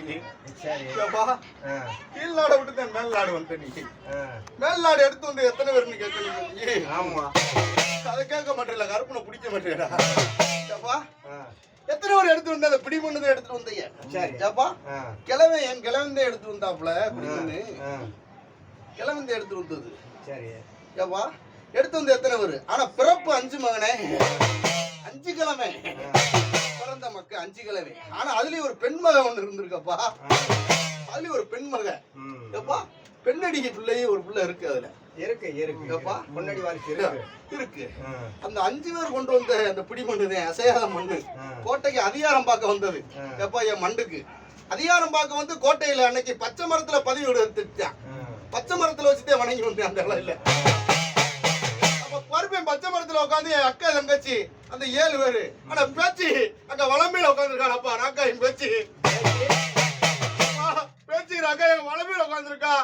நீ. சரி. ஏப்பா? ஆ, கீழ் நாடை விட்டு தான் மேல் நாடு வந்த நீ. ஆ. மேல் நாடு எடுத்து வந்து எத்தனை பேர்னு கேட்க நீ ஆமா. அதை கேட்க மாட்டேல கருப்பனை பிடிக்க மாட்டேடா ஏப்பா? எத்தனை பேர் எடுத்து வந்து அந்த பிடி மண்ணு தான் எடுத்துட்டு வந்தீங்க? சரி. ஏப்பா? கிழவன் என் கிழவன் தான் எடுத்து வந்தாப்புல பிடி மண்ணு ஆ, கிழவன் தான் எடுத்து வந்தது. சரி. ஏப்பா? எடுத்து வந்து எத்தனை பேர்? ஆனா பிறப்பு அஞ்சு மகனே. அஞ்சு கிழமை பிறந்த மக்கள் அஞ்சு கிழமை ஆனா அதுலயும் ஒரு பெண் மகன் ஒண்ணு இருந்திருக்கப்பா. அதுலயும் ஒரு பெண் மகன் ம். ஏப்பா பெண்ணடிக்கு பிள்ளையே ஒரு பிள்ளை இருக்கு அதுல. இருக்கு இருக்கு ஏப்பா? முன்னாடி வாரிசு இருக்கு. அந்த அஞ்சு பேர் கொண்டு வந்த அந்த பிடி மண்ணு அசையாத மண்ணு. கோட்டைக்கு அதிகாரம் பார்க்க வந்தது. எப்பா என் மண்டுக்கு அதிகாரம் பார்க்க வந்து கோட்டையில அன்னைக்கு பச்சை மரத்துல பதிவு எடுத்துட்டான். பச்சை மரத்துல வச்சுட்டே வணங்கி வந்தேன் அந்த இலையில அப்ப பருப்பேன் பச்சை மரத்துல உட்காந்து என் அக்கா தங்கச்சி அந்த ஏழு பேரு. ஆனா பேச்சு அங்க வளமையில உட்காந்துருக்கானப்பா அக்கா என் பேச்சு. பேச்சு அக்கா என் வளமையில உட்காந்துருக்கா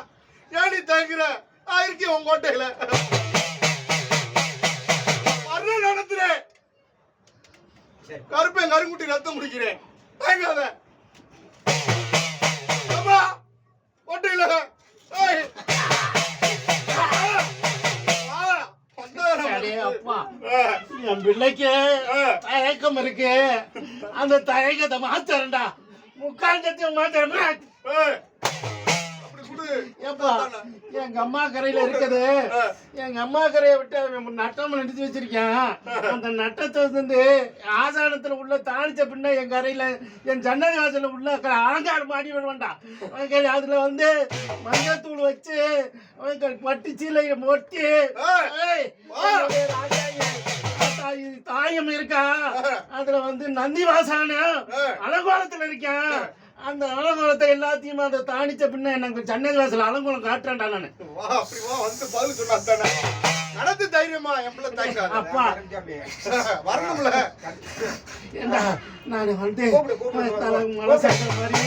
ஏன் நீ தங்குற நான் இருக்கேன் உன் கோட்டையில. வர்ற நடத்துறேன் சரி கருப்பேன் கருங்குட்டி ரத்தம் முடிக்கிறேன். தங்காத அம்மா கோட்டையில. என் பிள்ளைக்கு. தயக்கம் இருக்கு. அந்த தயக்கத்தை அப்படி கொடு. ஏப்பா எங்க அம்மா கரையில இருக்குது. எங்க அம்மா கரையை விட்டு நட்டம் எடுத்து வச்சிருக்கேன். அந்த நட்டத்தை வந்து ஆசானத்துல உள்ள தாளிச்ச பின்ன என் கரையில என் ஜன்னல் வாசல்ல உள்ள அலங்காரம் மாடி விடுவான்டா. அதுல வந்து மஞ்சத்தூள் வச்சு பட்டு சீலையை ஒட்டி ஏய், தாயம் இருக்கா? அதுல வந்து நந்தி வாசானம் அலங்கோலத்துல இருக்கேன் அந்த அலங்கோலத்தை எல்லாத்தையும் அந்த தாணிச்ச பின்ன எனக்கு ஜன்னல் வாசல் அலங்கோலம் காட்டுறேன்டா நானு. வா, அப்படி வா, வந்து பதில் சொன்னா தானே. நடந்து தைரியமா என் பிள்ளை தயங்காத. அப்பா. வரணும்ல. நான் வந்து மலை சாப்பிட்ட மாதிரி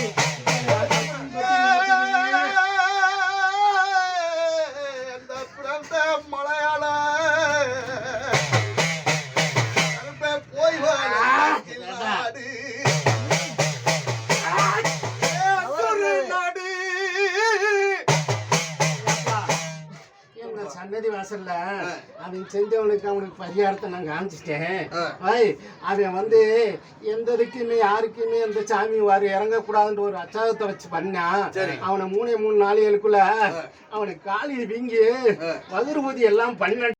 சன்னதி வாசல்ல அவன் செஞ்சவனுக்கு அவனுக்கு பரிகாரத்தை நான் காமிச்சிட்டேன். அவன் வந்து எந்த இதுக்குமே யாருக்குமே எந்த சாமி வாரி இறங்கக்கூடாதுன்ற ஒரு அச்சாரத்தை வச்சு பண்ணான். அவனை மூணே மூணு நாளைகளுக்குள்ள அவனுக்கு காலி வீங்கி வகுறு ஊதி எல்லாம் பண்ண